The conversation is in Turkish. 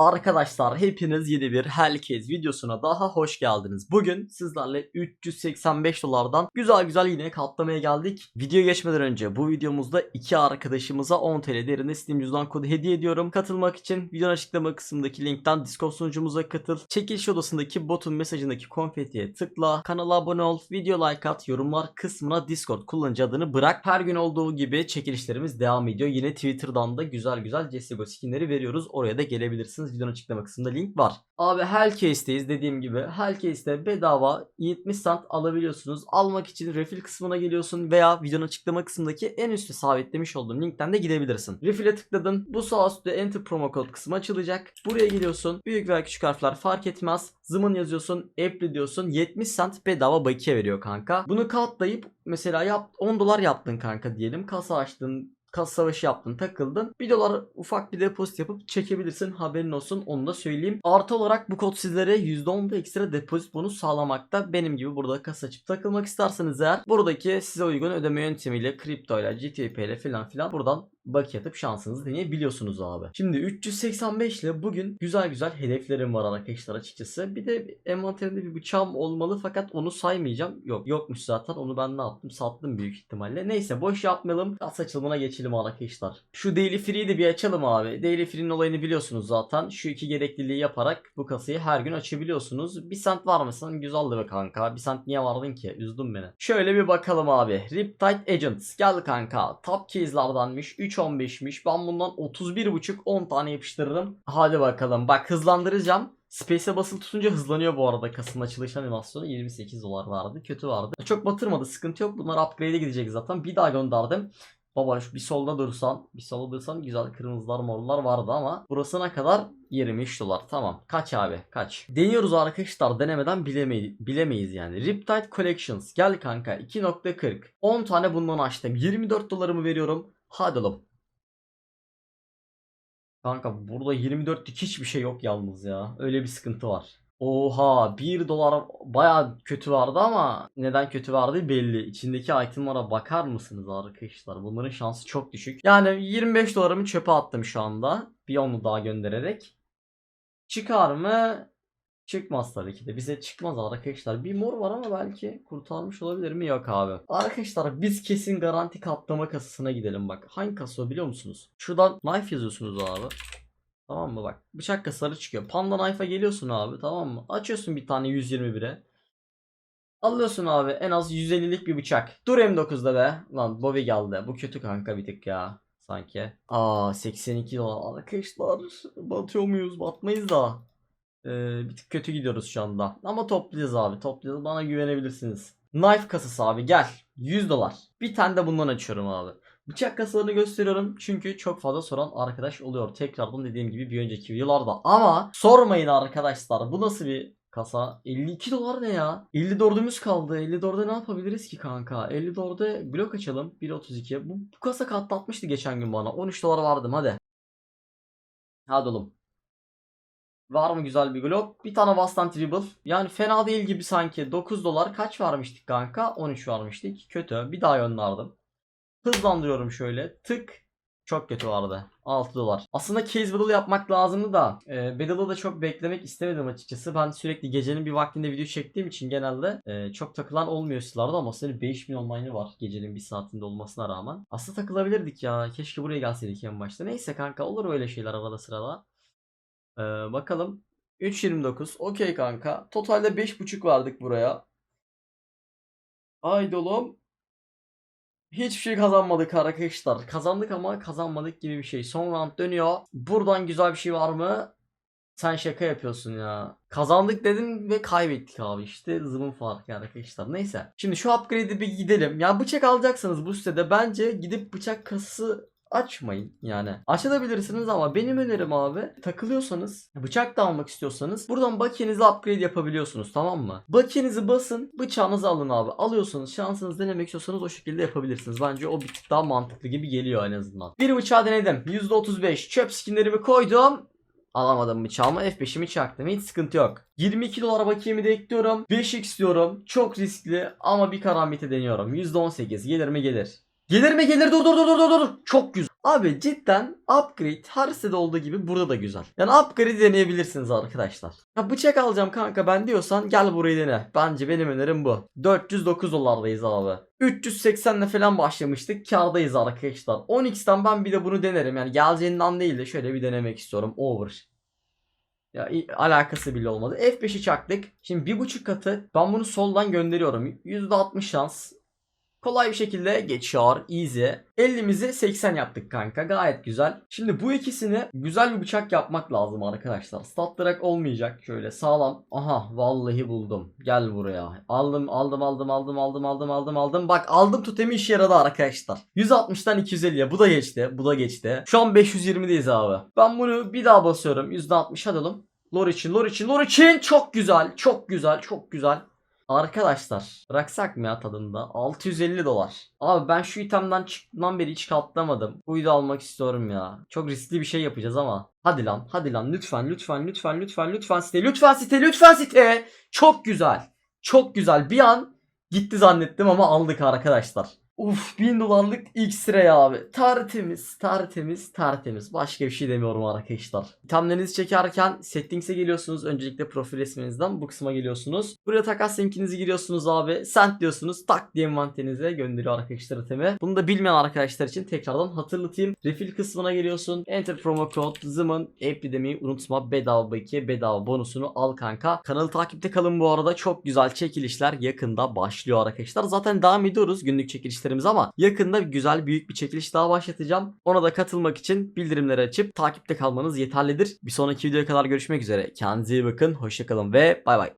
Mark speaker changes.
Speaker 1: Arkadaşlar hepiniz yeni bir herkes videosuna daha hoş geldiniz. Bugün sizlerle 385 dolardan güzel güzel yine katlamaya geldik. Video geçmeden önce bu videomuzda iki arkadaşımıza 10 TL değerinde Steam cüzdan kodu hediye ediyorum. Katılmak için videonun açıklama kısmındaki linkten Discord sunucumuza katıl. Çekiliş odasındaki botun mesajındaki konfetiye tıkla. Kanala abone ol, video like at, yorumlar kısmına Discord kullanıcı adını bırak. Her gün olduğu gibi çekilişlerimiz devam ediyor. Yine Twitter'dan da güzel güzel CSGO skinleri veriyoruz. Oraya da gelebilirsiniz. Videonun açıklama kısmında link var. Abi Hellcase'teyiz dediğim gibi. Hellcase'te bedava 70 cent alabiliyorsunuz. Almak için refill kısmına geliyorsun veya videonun açıklama kısmındaki en üstte sabitlemiş olduğum linkten de gidebilirsin. Refill'e tıkladın. Bu sağ üstte enter promo code kısmı açılacak. Buraya geliyorsun. Büyük veya küçük harfler fark etmez. Zımın yazıyorsun. Apply diyorsun. 70 cent bedava bakiye veriyor kanka. Bunu katlayıp mesela yap 10 dolar yaptın kanka diyelim. Kasa açtın kas savaşı yaptın takıldın. 1 dolar ufak bir depozit yapıp çekebilirsin haberin olsun onu da söyleyeyim. Artı olarak bu kod sizlere %10 da ekstra depozit bonus sağlamakta. Benim gibi burada kas açıp takılmak isterseniz eğer buradaki size uygun ödeme yöntemiyle kripto ile GTP ile filan filan buradan bakiye atıp şansınızı deneyebiliyorsunuz abi. Şimdi 385 ile bugün güzel güzel hedeflerim var arkadaşlar açıkçası. Bir de envanterimde bir bıçağım olmalı fakat onu saymayacağım. Yok yokmuş zaten onu ben ne yaptım sattım büyük ihtimalle. Neyse boş yapmayalım. Kas açılımına geçelim arkadaşlar. Şu Daily Free'yi de bir açalım abi. Daily Free'nin olayını biliyorsunuz zaten. Şu iki gerekliliği yaparak bu kasayı her gün açabiliyorsunuz. Bir sent var mısın? Güzeldi be kanka. Bir sent niye vardın ki? Üzdün beni. Şöyle bir bakalım abi. Riptide Agents. Gel kanka. Top case'lardanmış. 3.15'miş. Ben bundan 31.5 10 tane yapıştırırım. Hadi bakalım. Bak hızlandıracağım. Space'e basılı tutunca hızlanıyor bu arada. Kasın açılış animasyonu 28 dolar vardı. Kötü vardı. Çok batırmadı. Sıkıntı yok. Bunlar upgrade'e gidecek zaten. Bir daha gönderdim. Baba bir solda dursan bir solda dursan güzel kırmızılar morlar vardı ama burasına kadar 23 dolar. Tamam. Kaç abi? Kaç? Deniyoruz arkadaşlar. Denemeden bilemeyiz, bilemeyiz yani. Riptide Collections. Gel kanka. 2.40 10 tane bundan açtım. 24 dolarımı veriyorum hadi oğlum Kanka burada 24'lük hiçbir şey yok yalnız ya. Öyle bir sıkıntı var. Oha 1 dolar baya kötü vardı ama neden kötü vardı belli. İçindeki itemlara bakar mısınız arkadaşlar? Bunların şansı çok düşük. Yani 25 dolarımı çöpe attım şu anda. Bir onu daha göndererek. Çıkar mı? Çıkmaz tabii ki de. Bize çıkmaz arkadaşlar. Bir mor var ama belki kurtarmış olabilir mi? Yok abi. Arkadaşlar biz kesin garanti kaplama kasasına gidelim bak. Hangi kasa biliyor musunuz? Şuradan knife yazıyorsunuz abi. Tamam mı bak. Bıçak kasaları çıkıyor. Panda knife'a geliyorsun abi tamam mı? Açıyorsun bir tane 121'e. Alıyorsun abi en az 150'lik bir bıçak. Dur M9'da be. Lan Bobby geldi. Bu kötü kanka bir tık ya. Sanki. Aa 82 dolar. Arkadaşlar batıyor muyuz? Batmayız da. Ee, bir tık kötü gidiyoruz şu anda. Ama toplayacağız abi. Toplayacağız. Bana güvenebilirsiniz. Knife kasası abi gel. 100 dolar. Bir tane de bundan açıyorum abi. Bıçak kasalarını gösteriyorum çünkü çok fazla soran arkadaş oluyor. Tekrardan dediğim gibi bir önceki videolarda. Ama sormayın arkadaşlar bu nasıl bir kasa? 52 dolar ne ya? 54'ümüz kaldı. 54'de ne yapabiliriz ki kanka? 54'de blok açalım. 1.32. Bu, bu kasa katlatmıştı geçen gün bana. 13 dolar vardım hadi. Hadi oğlum. Var mı güzel bir blok? Bir tane Vastan Tribble. Yani fena değil gibi sanki. 9 dolar kaç vermiştik kanka? 13 vermiştik. Kötü. Bir daha gönderdim. Hızlandırıyorum şöyle. Tık. Çok kötü vardı. 6 dolar. Aslında case battle yapmak lazımdı da e, battle'ı da çok beklemek istemedim açıkçası. Ben sürekli gecenin bir vaktinde video çektiğim için genelde e, çok takılan olmuyor silahlarda ama senin 5000 online'ı var gecenin bir saatinde olmasına rağmen. Aslında takılabilirdik ya. Keşke buraya gelseydik en başta. Neyse kanka olur öyle şeyler arada sırada. E, bakalım. 3.29. Okey kanka. Totalde 5.5 verdik buraya. Haydi oğlum. Hiçbir şey kazanmadık arkadaşlar. Kazandık ama kazanmadık gibi bir şey. Son round dönüyor. Buradan güzel bir şey var mı? Sen şaka yapıyorsun ya. Kazandık dedim ve kaybettik abi. İşte zımın farkı arkadaşlar. Neyse. Şimdi şu upgrade'e bir gidelim. Ya bıçak alacaksanız bu sitede bence gidip bıçak kasası açmayın yani. Açabilirsiniz ama benim önerim abi takılıyorsanız bıçak da almak istiyorsanız buradan bakiyenizi upgrade yapabiliyorsunuz tamam mı? Bakiyenizi basın bıçağınızı alın abi. Alıyorsanız şansınızı denemek istiyorsanız o şekilde yapabilirsiniz. Bence o bir tık daha mantıklı gibi geliyor en azından. Bir bıçağı denedim. %35 çöp skinlerimi koydum. Alamadım bıçağımı F5'imi çaktım hiç sıkıntı yok. 22 dolara bakiyemi de ekliyorum. 5x diyorum. Çok riskli ama bir karambiti deniyorum. %18 gelir mi gelir. Gelir mi gelir dur dur dur dur dur dur. Çok güzel. Abi cidden upgrade sitede olduğu gibi burada da güzel. Yani upgrade deneyebilirsiniz arkadaşlar. Ya bıçak alacağım kanka ben diyorsan gel burayı dene. Bence benim önerim bu. 409 dolardayız abi. 380 ile falan başlamıştık. Kârdayız arkadaşlar. 10x'ten ben bir de bunu denerim. Yani geleceğinden değil de şöyle bir denemek istiyorum. Over. Ya alakası bile olmadı. F5'i çaktık. Şimdi bir buçuk katı ben bunu soldan gönderiyorum. %60 şans. Kolay bir şekilde geçiyor. Easy. 50'mizi 80 yaptık kanka. Gayet güzel. Şimdi bu ikisini güzel bir bıçak yapmak lazım arkadaşlar. Statlarak olmayacak. Şöyle sağlam. Aha vallahi buldum. Gel buraya. Aldım aldım aldım aldım aldım aldım aldım aldım. Bak aldım totemi işe yaradı arkadaşlar. 160'tan 250'ye. Bu da geçti. Bu da geçti. Şu an 520'deyiz abi. Ben bunu bir daha basıyorum. %60 hadi oğlum. Lor için, lor için, lor için çok güzel, çok güzel, çok güzel. Arkadaşlar bıraksak mı ya tadında? 650 dolar. Abi ben şu itemden çıktığından beri hiç katlamadım. Bu da almak istiyorum ya. Çok riskli bir şey yapacağız ama. Hadi lan hadi lan lütfen lütfen lütfen lütfen lütfen site lütfen site lütfen site. Çok güzel. Çok güzel. Bir an gitti zannettim ama aldık arkadaşlar. Uf 1000 dolarlık X-ray abi. Tertemiz, tertemiz, tertemiz. Başka bir şey demiyorum arkadaşlar. İtemlerinizi çekerken settings'e geliyorsunuz. Öncelikle profil resminizden bu kısma geliyorsunuz. Buraya takas linkinizi giriyorsunuz abi. Send diyorsunuz. Tak diye envanterinize gönderiyor arkadaşlar itemi. Bunu da bilmeyen arkadaşlar için tekrardan hatırlatayım. Refill kısmına geliyorsun. Enter promo code ZIM'ın app'i demeyi unutma. Bedava 2 bedava bonusunu al kanka. Kanalı takipte kalın bu arada. Çok güzel çekilişler yakında başlıyor arkadaşlar. Zaten devam ediyoruz günlük çekilişlerimiz ama yakında güzel büyük bir çekiliş daha başlatacağım. Ona da katılmak için bildirimleri açıp takipte kalmanız yeterlidir. Bir sonraki videoya kadar görüşmek üzere. Kendinize iyi bakın. Hoşçakalın ve bay bay.